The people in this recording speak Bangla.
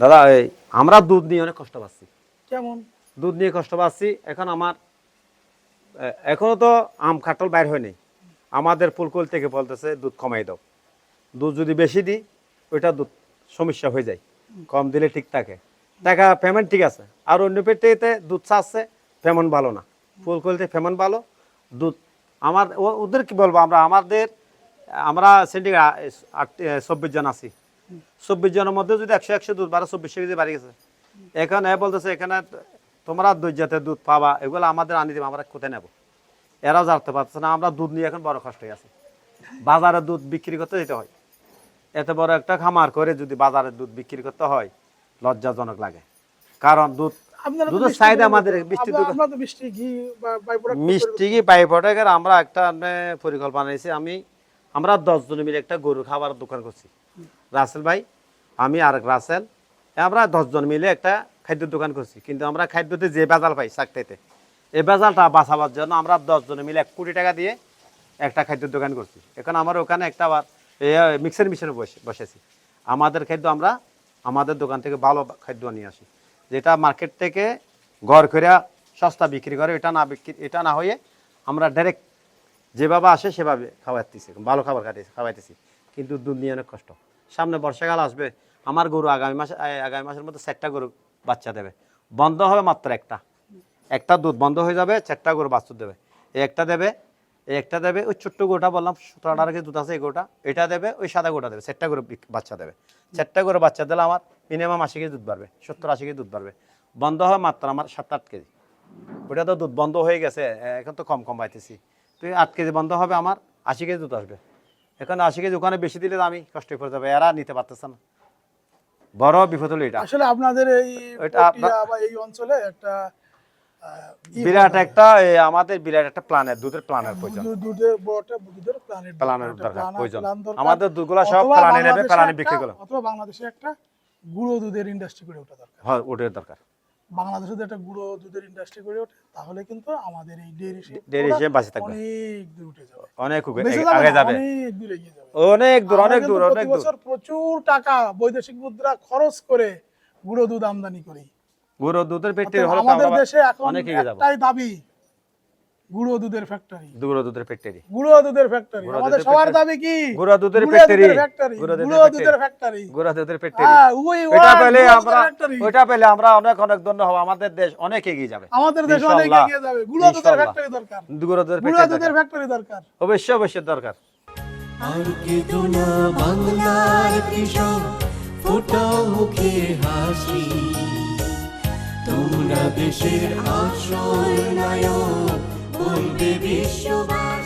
দাদা এই আমরা দুধ নিয়ে অনেক কষ্ট পাচ্ছি। কেমন? দুধ নিয়ে কষ্ট পাচ্ছি। এখন আমার এ- এখনও তো আম কাটল বাইর হয়নি আমাদের ফুলকুল থেকে বলতেছে দুধ কমাই দাও। দুধ যদি বেশি দিই ওইটা দুধ সমস্যা হয়ে যায়। কম দিলে ঠিক থাকে। টাকা পেমেন্ট ঠিক আছে। আর অন্য পেটেতে দুধ চাচ্ছে পেমেন্ট ভালো না। ফুলকুলতে পেমেন্ট ভালো। দুধ আমার ও- ওদের কি বলব আমরা? আমাদের আমরা সেন্টি চব্বিশ জন আছি। চব্বিশ জনের মধ্যে যদি একশো একশো দুধ বারো চব্বিশ কেজি বাড়ি গেছে। এখানে বলতেছে এখানে তোমরা দুই জাতের দুধ পাবা এগুলো আমাদের আনি দিবে আমরা কোথায় নেব? এরাও জানতে পারছে না আমরা দুধ নিয়ে এখন বড় কষ্ট হয়ে আছে। বাজারে দুধ বিক্রি করতে যেতে হয়। এত বড় একটা খামার করে যদি বাজারে দুধ বিক্রি করতে হয় লজ্জাজনক লাগে। কারণ দুধ দুধের মিষ্টি চাহিদা আমাদের ঘি পাই আমরা একটা মানে পরিকল্পনা নিয়েছি। আমি আমরা দশ জন মিলে একটা গরু খাবার দোকান করছি। রাসেল ভাই, আমি আর এক রাসেল। আমরা দশজন মিলে একটা খাদ্যের দোকান করছি। কিন্তু আমরা খাদ্যতে যে বেজাল পাই চাকরিতে এই বেজালটা বাঁচাবার জন্য আমরা দশজন মিলে এক কোটি টাকা দিয়ে একটা খাদ্যের দোকান করছি। এখন আমার ওখানে একটা আবার মিক্সার মেশিনে বসে, বসেছি। আমাদের খাদ্য আমরা আমাদের দোকান থেকে ভালো খাদ্য নিয়ে আসি। যেটা মার্কেট থেকে ঘর করে সস্তা বিক্রি করে, এটা না বিক্রি, এটা না হয়ে আমরা ডাইরেক্ট যেভাবে আসে সেভাবে খাওয়াইতেছি, ভালো খাবার খাইতেছি খাওয়াইতেছি। কিন্তু দুধ নিয়ে অনেক কষ্ট। সামনে বর্ষাকাল আসবে, আমার গরু আগামী মাসে আগামী মাসের মধ্যে চারটা গরু বাচ্চা দেবে। বন্ধ হবে মাত্র একটা। একটা দুধ বন্ধ হয়ে যাবে, চারটা গরু বাছুর দেবে। একটা দেবে একটা দেবে, ওই ছোট্ট গোটা বললাম, সতেরো আঠারো কেজি দুধ আছে এই গোটা এটা দেবে, ওই সাদা গোটা দেবে, চারটা গরু বাচ্চা দেবে। চারটা গরু বাচ্চা দিলে আমার মিনিমাম আশি কেজি দুধ বাড়বে, সত্তর আশি কেজি দুধ বাড়বে। বন্ধ হবে মাত্র আমার সাত আট কেজি। ওটা তো দুধ বন্ধ হয়ে গেছে এখন তো কম কম পাইতেছি। তো এই আট কেজি বন্ধ হবে আমার, আশি কেজি দুধ আসবে। এখন আশি কেজি ওখানে বেশি দিলে আমি কষ্ট করে যাবে এরা নিতে পারতেছে না। বড় বিপদ হলো এটা। আসলে আপনাদের এই এই অঞ্চলে একটা বিরাট একটা আমাদের বিরাট একটা প্ল্যানের দুধের প্ল্যানের প্রয়োজন। দুধের বড়টা দুধের প্ল্যানের প্ল্যানের দরকার প্রয়োজন। আমাদের দুধগুলা সব প্ল্যানে নেবে বাংলাদেশে প্ল্যানে একটা- বিক্রি করল অথবা বাংলাদেশে একটা গুঁড়ো দুধের ইন্ডাস্ট্রি করে ওঠা দরকার। হয় ওটার দরকার। বাংলাদেশে যদি একটা গুঁড়ো দুধের ইন্ডাস্ট্রি করে ওঠে তাহলে কিন্তু আমাদের এই ডেয়ারি ডেয়ারি হিসেবে বাঁচে থাকবে। অনেক দূর উঠে যাবে। অনেক আগে যাবে। অনেক দূর এগিয়ে যাবে। অনেক দূর অনেক দূর অনেক দূর। বছর প্রচুর টাকা বৈদেশিক মুদ্রা খরচ করে গুঁড়ো দুধ আমদানি করি। গুঁড়ো দুধের পেটে আমাদের দেশে এখন একটাই দাবি গুঁড়ো দুধের ফ্যাক্টরি গুঁড়ো দুধের পেটি গুঁড়ো দুধের ফ্যাক্টরি গুঁড়ো আমাদের সবার দাবি কি? গুঁড়ো দুধের গুঁড়ো factory। দুধের factory, গুঁড়ো দুধের ফ্যাক্টরি গুঁড়ো দুধের হ্যাঁ, we পেলে আমরা। ওইটা পেলে আমরা অনেক অনেক ধন্য হব। আমাদের দেশ অনেক এগিয়ে যাবে। আমাদের দেশে অনেক এগিয়ে যাবে। গুঁড়ো দুধের ফ্যাক্টরি দরকার। গুঁড়ো দুধের গুঁড়ো দুধের ফ্যাক্টরি দরকার। অবশ্যই অবশ্যই দরকার। আর না বাংলার কৃষক ফোটাও মুখে হাসি। তোমরা দেশের আসল নায়ক। বলবে বিশ্ববাসী